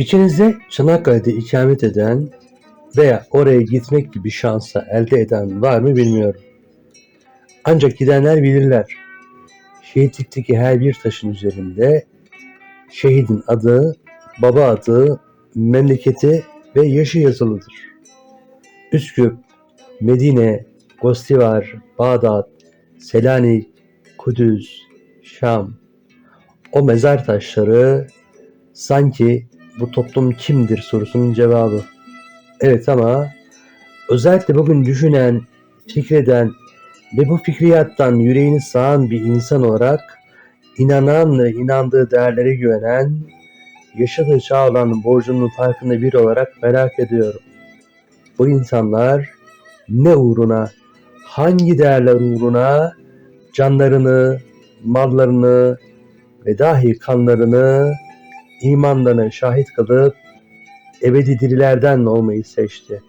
İçinizde Çanakkale'de ikamet eden veya oraya gitmek gibi şansa elde eden var mı bilmiyorum. Ancak gidenler bilirler. Şehitlikteki her bir taşın üzerinde şehidin adı, baba adı, memleketi ve yaşı yazılıdır. Üsküp, Medine, Gostivar, Bağdat, Selanik, Kudüs, Şam. O mezar taşları sanki bu toplum kimdir sorusunun cevabı. Evet ama özellikle bugün düşünen, fikreden ve bu fikriyattan yüreğini sağan bir insan olarak inanan ve inandığı değerlere güvenen, yaşadığı çağ olan borcunun farkında bir olarak merak ediyorum. Bu insanlar ne uğruna, hangi değerler uğruna canlarını, mallarını ve dahi kanlarını imanlarına şahit kılıp ebedi dirilerden olmayı seçti.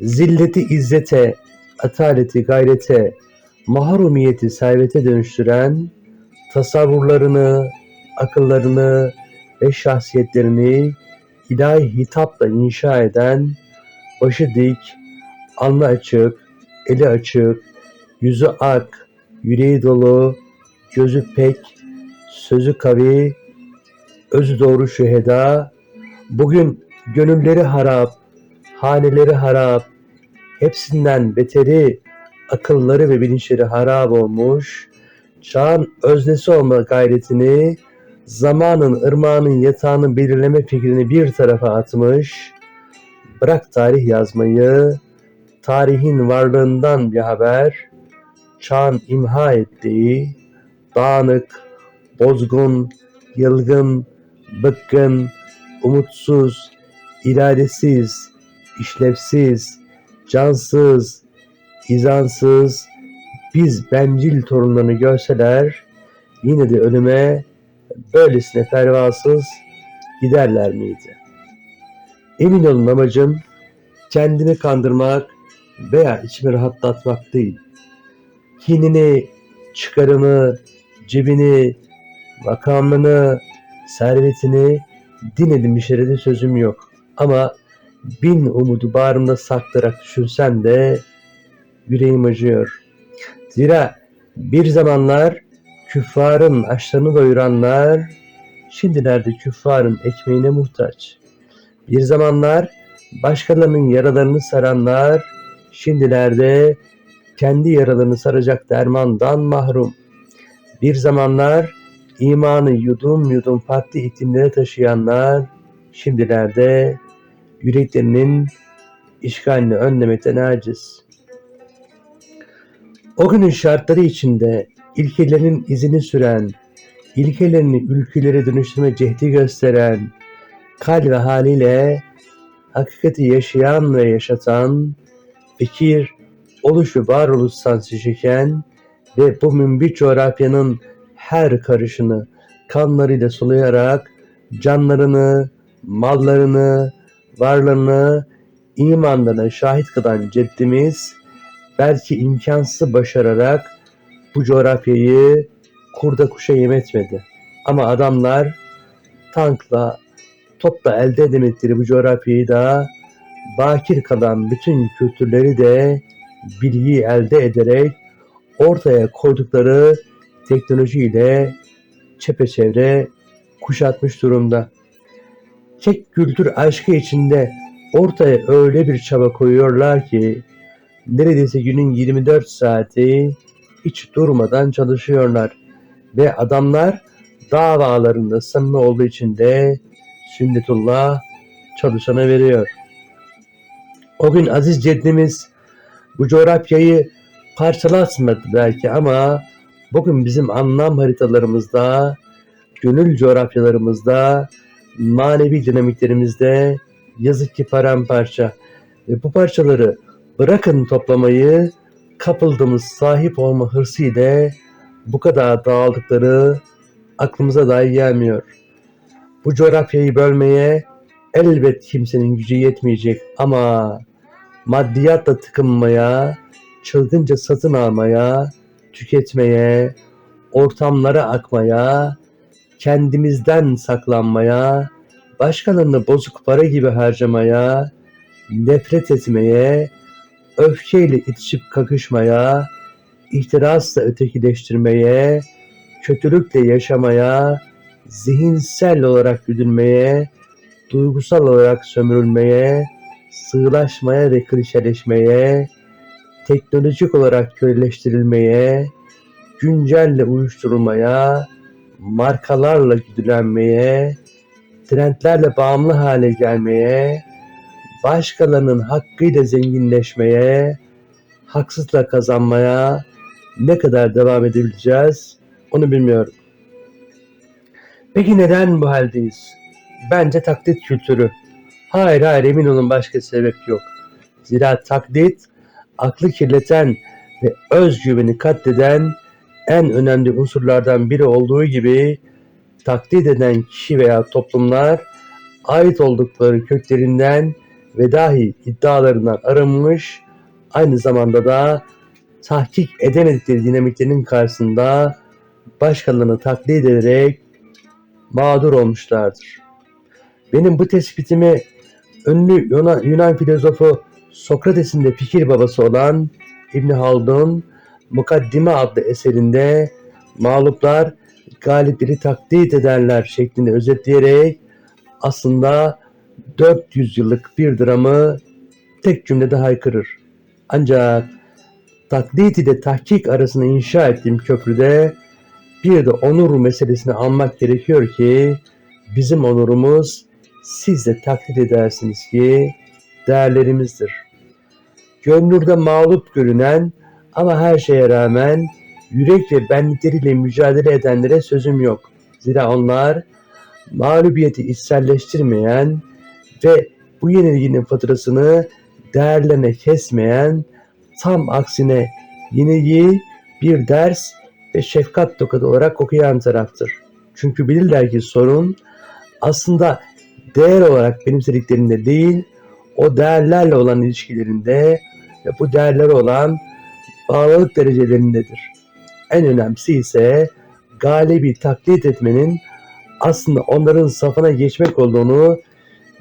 Zilleti izzete, ataleti gayrete, mahrumiyeti servete dönüştüren, tasavvurlarını, akıllarını ve şahsiyetlerini ilahi hitapla inşa eden, başı dik, alnı açık, eli açık, yüzü ak, yüreği dolu, gözü pek, sözü kavi, özü doğru şüheda, bugün gönülleri harap, haneleri harap, hepsinden beteri, akılları ve bilinçleri harap olmuş, çağın öznesi olma gayretini, zamanın ırmağının yatağını belirleme fikrini bir tarafa atmış, bırak tarih yazmayı, tarihin varlığından bir haber, çağın imha ettiği, dağınık, bozgun, yılgın, bıkkın, umutsuz, iradesiz, işlevsiz, cansız, izansız, biz bencil torunlarını görseler yine de ölüme böylesine fervasız giderler miydi? Emin olun amacım kendimi kandırmak veya içimi rahatlatmak değil. Kinini, çıkarını, cebini, makamını, servetini din edinmişlere de sözüm yok. Ama bin umudu bağrımda saklayarak düşünsem de yüreğim acıyor. Zira bir zamanlar küffarın açlarını doyuranlar şimdilerde küffarın ekmeğine muhtaç. Bir zamanlar başkalarının yaralarını saranlar şimdilerde kendi yaralarını saracak dermandan mahrum. Bir zamanlar imanı yudum yudum farklı iklimlere taşıyanlar şimdilerde yüreklerinin işgalini önlemekten aciz. O günün şartları içinde ilkelerinin izini süren, ilkelerini ülkelere dönüştürme cehdi gösteren, kal ve haliyle hakikati yaşayan ve yaşatan, fikir, oluş ve varoluş sancı çeken ve bu mümbit coğrafyanın her karışını kanlarıyla sulayarak canlarını, mallarını, varlığını, imanlarına şahit kılan ceddimiz belki imkansız başararak bu coğrafyayı kurda kuşa yem etmedi. Ama adamlar tankla, topla elde edemedikleri bu coğrafyayı da bakir kalan bütün kültürleri de bilgiyi elde ederek ortaya koydukları teknolojiyle çepeçevre kuşatmış durumda. Tek kültür aşkı içinde ortaya öyle bir çaba koyuyorlar ki neredeyse günün 24 saati hiç durmadan çalışıyorlar ve adamlar davalarında samimi olduğu için de sünnetullah çalışana veriyor. O gün aziz ceddimiz bu coğrafyayı parçalatmadı belki ama bugün bizim anlam haritalarımızda, gönül coğrafyalarımızda, manevi dinamiklerimizde yazık ki paramparça. Ve bu parçaları bırakın toplamayı, kapıldığımız sahip olma hırsı ile bu kadar dağıldıkları aklımıza dahi gelmiyor. Bu coğrafyayı bölmeye elbet kimsenin gücü yetmeyecek ama maddiyatla tıkınmaya, çılgınca satın almaya, tüketmeye, ortamlara akmaya, kendimizden saklanmaya, başkalarını bozuk para gibi harcamaya, nefret etmeye, öfkeyle itişip kakışmaya, ihtirasla ötekileştirmeye, kötülükle yaşamaya, zihinsel olarak güdülmeye, duygusal olarak sömürülmeye, sığlaşmaya ve klişeleşmeye, teknolojik olarak köleleştirilmeye, güncelle uyuşturulmaya, markalarla güdülenmeye, trendlerle bağımlı hale gelmeye, başkalarının hakkıyla zenginleşmeye, haksızla kazanmaya ne kadar devam edebileceğiz onu bilmiyorum. Peki neden bu haldeyiz? Bence taklit kültürü. Hayır hayır emin olun başka sebep yok. Zira taklit aklı kirleten ve özgüveni katleden en önemli unsurlardan biri olduğu gibi taklit eden kişi veya toplumlar ait oldukları köklerinden ve dahi iddialarından arınmış, aynı zamanda da tahkik edemedikleri dinamiklerin karşısında başkalarını taklit ederek mağdur olmuşlardır. Benim bu tespitimi ünlü Yunan, Yunan filozofu Sokrates'in de fikir babası olan İbn Haldun Mukaddime adlı eserinde mağluplar galipleri taklit ederler şeklinde özetleyerek aslında 400 yıllık bir dramı tek cümlede haykırır. Ancak taklit ile tahkik arasında inşa ettiğim köprüde bir de onur meselesini almak gerekiyor ki bizim onurumuz siz de taklit edersiniz ki değerlerimizdir. Gönlürde mağlup görünen ama her şeye rağmen yürek ve benlikleriyle mücadele edenlere sözüm yok. Zira onlar mağlubiyeti içselleştirmeyen ve bu yenilginin faturasını değerlerine kesmeyen, tam aksine yenilgiyi bir ders ve şefkat tokadı olarak okuyan taraftır. Çünkü bilirler ki sorun aslında değer olarak benimsediklerinde değil, o değerlerle olan ilişkilerinde ve bu değerlere olan bağlılık derecelerindedir. En önemlisi ise galibi taklit etmenin aslında onların safına geçmek olduğunu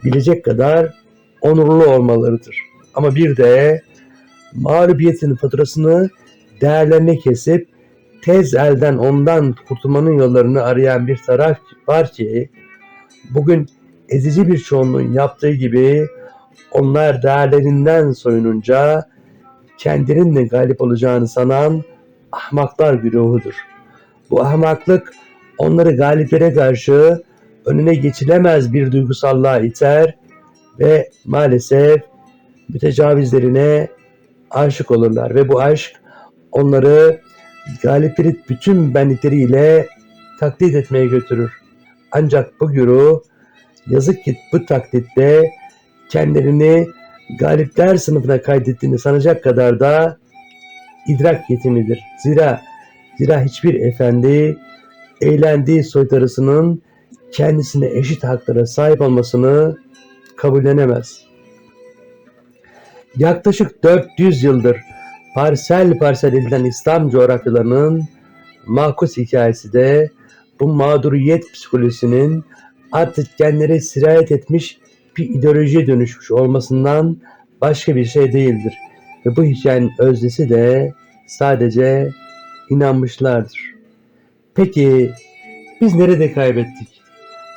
bilecek kadar onurlu olmalarıdır. Ama bir de mağlubiyetin faturasını değerlerine kesip tez elden ondan kurtulmanın yollarını arayan bir taraf var ki bugün ezici bir çoğunluğun yaptığı gibi onlar değerlerinden soyununca kendinin de galip olacağını sanan ahmaklar güruhudur. Bu ahmaklık onları galiplere karşı önüne geçilemez bir duygusallığa iter ve maalesef mütecavizlerine aşık olurlar ve bu aşk onları galipleri bütün benlikleriyle taklit etmeye götürür. Ancak bu güruh yazık ki bu taklitte kendilerini galipler sınıfına kaydettiğini sanacak kadar da idrak yetimidir. Zira zira hiçbir efendi eğlendiği soytarısının kendisine eşit haklara sahip olmasını kabullenemez. Yaklaşık 400 yıldır parsel parsel edilen İslam coğrafyalarının makus hikayesi de bu mağduriyet psikolojisinin artık genlere sirayet etmiş bir ideolojiye dönüşmüş olmasından başka bir şey değildir. Ve bu hikayenin özdesi de sadece inanmışlardır. Peki biz nerede kaybettik?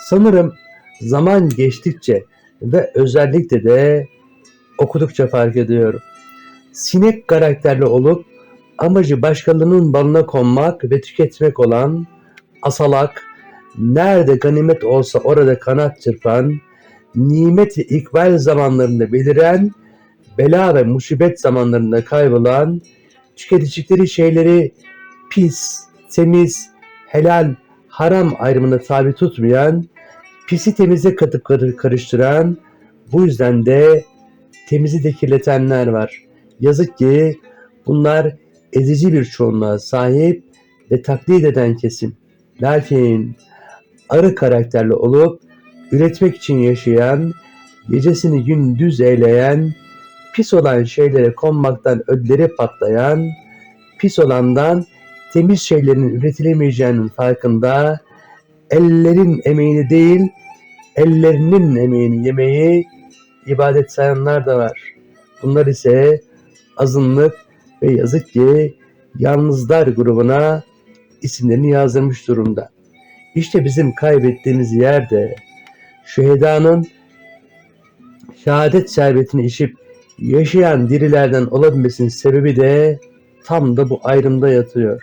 Sanırım zaman geçtikçe ve özellikle de okudukça fark ediyorum. Sinek karakterli olup amacı başkalarının balına konmak ve tüketmek olan asalak, nerede ganimet olsa orada kanat çırpan, nimeti ikbal zamanlarında beliren, bela ve musibet zamanlarında kaybolan, tüketecekleri şeyleri pis, temiz, helal, haram ayrımına tabi tutmayan, pisi temize katıp karıştıran, bu yüzden de temizi de kirletenler var. Yazık ki bunlar ezici bir çoğunluğa sahip ve taklit eden kesim. Lakin arı karakterli olup üretmek için yaşayan, gecesini gündüz eyleyen, pis olan şeylere konmaktan ödleri patlayan, pis olandan temiz şeylerin üretilemeyeceğinin farkında, ellerin emeğini değil, ellerinin emeğini yemeyi ibadet sayanlar da var. Bunlar ise azınlık ve yazık ki yalnızlar grubuna isimlerini yazdırmış durumda. İşte bizim kaybettiğimiz yerde şühedanın şehadet şerbetini içip yaşayan dirilerden olabilmesinin sebebi de tam da bu ayrımda yatıyor.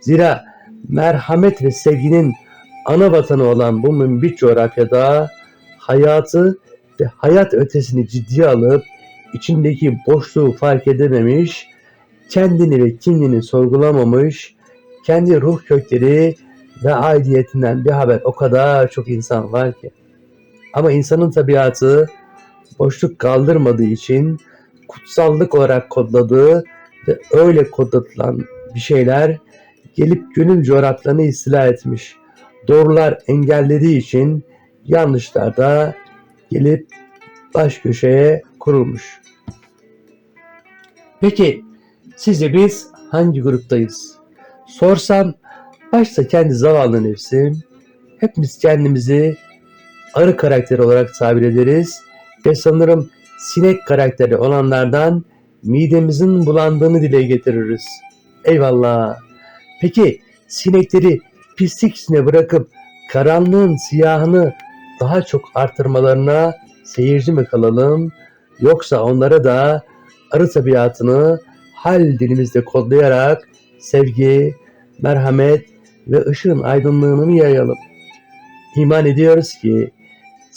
Zira merhamet ve sevginin ana vatanı olan bu mümbit coğrafyada hayatı ve hayat ötesini ciddiye alıp içindeki boşluğu fark edememiş, kendini ve kimliğini sorgulamamış, kendi ruh kökleri ve aidiyetinden bir haber o kadar çok insan var ki. Ama insanın tabiatı boşluk kaldırmadığı için kutsallık olarak kodladığı ve öyle kodlatılan bir şeyler gelip gönül coğrafyalarını istila etmiş. Doğrular engellediği için yanlışlar da gelip baş köşeye kurulmuş. Peki sizce biz hangi gruptayız? Sorsam başta kendi zavallı nefsim hepimiz kendimizi arı karakteri olarak tabir ederiz ve sanırım sinek karakteri olanlardan midemizin bulandığını dile getiririz. Eyvallah. Peki sinekleri pislik içine bırakıp karanlığın siyahını daha çok artırmalarına seyirci mi kalalım yoksa onlara da arı tabiatını hal dilimizde kodlayarak sevgi, merhamet ve ışığın aydınlığını mı yayalım? İman ediyoruz ki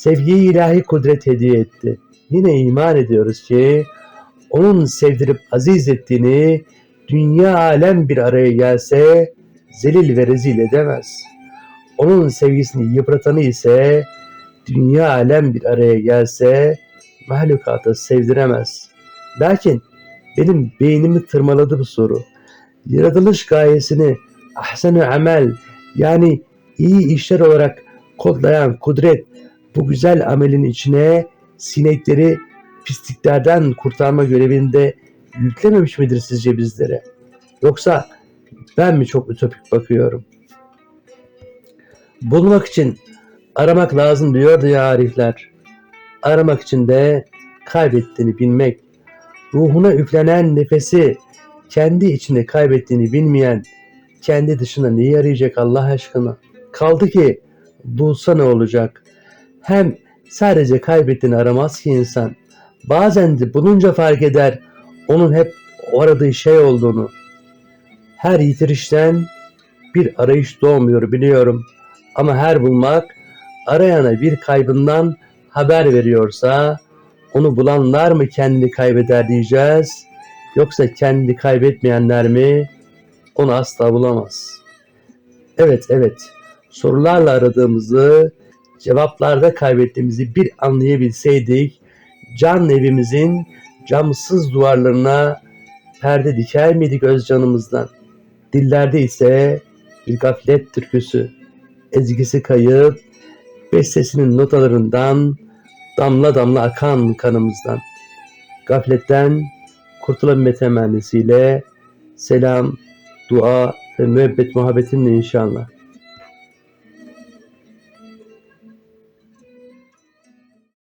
sevgiyi ilahi kudret hediye etti. Yine iman ediyoruz ki onun sevdirip aziz ettiğini dünya alem bir araya gelse zelil ve rezil edemez. Onun sevgisini yıpratanı ise dünya alem bir araya gelse mahlukata sevdiremez. Lakin benim beynimi tırmaladı bu soru. Yaratılış gayesini ahsen-ü amel yani iyi işler olarak kodlayan kudret bu güzel amelin içine sinekleri pisliklerden kurtarma görevinde yüklememiş midir sizce bizlere? Yoksa ben mi çok ütopik bakıyorum? Bulmak için aramak lazım diyordu ya Arifler. Aramak için de kaybettiğini bilmek, ruhuna üflenen nefesi kendi içinde kaybettiğini bilmeyen, kendi dışına neyi arayacak Allah aşkına? Kaldı ki bulsa ne olacak? Hem sadece kaybettiğini aramaz ki insan. Bazen de bulunca fark eder onun hep aradığı şey olduğunu. Her yitirişten bir arayış doğmuyor biliyorum. Ama her bulmak arayana bir kaybından haber veriyorsa onu bulanlar mı kendini kaybeder diyeceğiz. Yoksa kendini kaybetmeyenler mi onu asla bulamaz. Evet evet sorularla aradığımızı cevaplarda kaybettiğimizi bir anlayabilseydik can evimizin camsız duvarlarına perde diker miydik öz canımızdan? Dillerde ise bir gaflet türküsü, ezgisi kayıp, bestesinin notalarından damla damla akan kanımızdan. Gafletten kurtulabilme temennisiyle selam, dua ve müebbet muhabbetinle inşallah.